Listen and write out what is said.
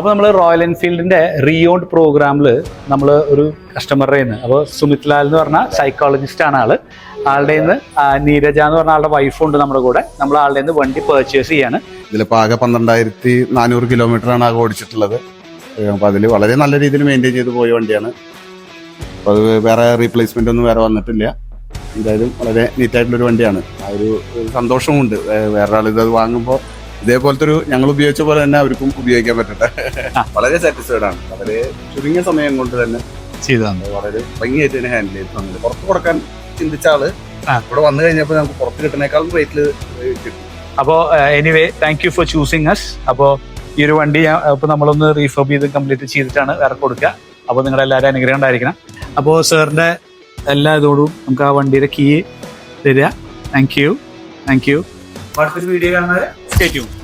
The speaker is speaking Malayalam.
അപ്പോൾ നമ്മൾ റോയൽ എൻഫീൽഡിന്റെ റിയോണ്ട് പ്രോഗ്രാമിൽ നമ്മൾ ഒരു കസ്റ്റമറുടെ നിന്ന് അപ്പോൾ സുമിത് ലാൽ എന്ന് പറഞ്ഞ സൈക്കോളജിസ്റ്റ് ആണ് ആൾ. ആളുടെ നിന്ന് നീരജ എന്ന് പറഞ്ഞ ആളുടെ വൈഫുണ്ട് നമ്മുടെ കൂടെ. നമ്മൾ ആളുടെ നിന്ന് വണ്ടി പർച്ചേസ് ചെയ്യാണ്. ഇതിലിപ്പോൾ ആകെ പന്ത്രണ്ടായിരത്തി നാനൂറ് കിലോമീറ്റർ ആണ് ആകെ ഓടിച്ചിട്ടുള്ളത്. അപ്പോൾ അതിൽ വളരെ നല്ല രീതിയിൽ മെയിന്റെയിൻ ചെയ്ത് പോയ വണ്ടിയാണ്. അപ്പോൾ അത് വേറെ റീപ്ലേസ്മെന്റ് ഒന്നും വേറെ വന്നിട്ടില്ല. എന്തായാലും വളരെ നീറ്റായിട്ടുള്ളൊരു വണ്ടിയാണ്. ആ ഒരു സന്തോഷമുണ്ട്. വേറൊരാൾ വേറെ ആൾ ഇത് വാങ്ങുമ്പോൾ ഇതേപോലത്തെ ഒരു ഞങ്ങൾ ഉപയോഗിച്ച പോലെ തന്നെ അവർക്കും ഉപയോഗിക്കാൻ പറ്റട്ടെ. വളരെ സാറ്റിസ്ഫൈഡ് ആണ്. വളരെ ചുരുങ്ങിയ സമയം കൊണ്ട് തന്നെ ചെയ്തു വളരെ ഭംഗിയായിട്ട് തന്നെ ഹാൻഡിൽ ചെയ്ത് തന്നത് പുറത്ത് കൊടുക്കാൻ ചിന്തിച്ച ആൾ ഇവിടെ വന്നു കഴിഞ്ഞപ്പോൾ നമുക്ക് പുറത്ത് കിട്ടുന്നേക്കാളും റേറ്റിൽ കിട്ടും. അപ്പോൾ anyway thank you for choosing us അപ്പോൾ ഈ ഒരു വണ്ടി ഇപ്പോൾ നമ്മളൊന്ന് റീഫർബ് ചെയ്ത് കംപ്ലീറ്റ് ചെയ്തിട്ടാണ് വേറെ കൊടുക്കുക. അപ്പോൾ നിങ്ങളുടെ എല്ലാവരും അനുഗ്രഹം ഉണ്ടായിരിക്കണം. അപ്പോൾ സാറിന്റെ എല്ലാ ഇതോടും നമുക്ക് ആ വണ്ടിയുടെ കീ തരിക. താങ്ക് യു താങ്ക് യു അടുത്തൊരു വീഡിയോ കാണുന്നത്. Stadium.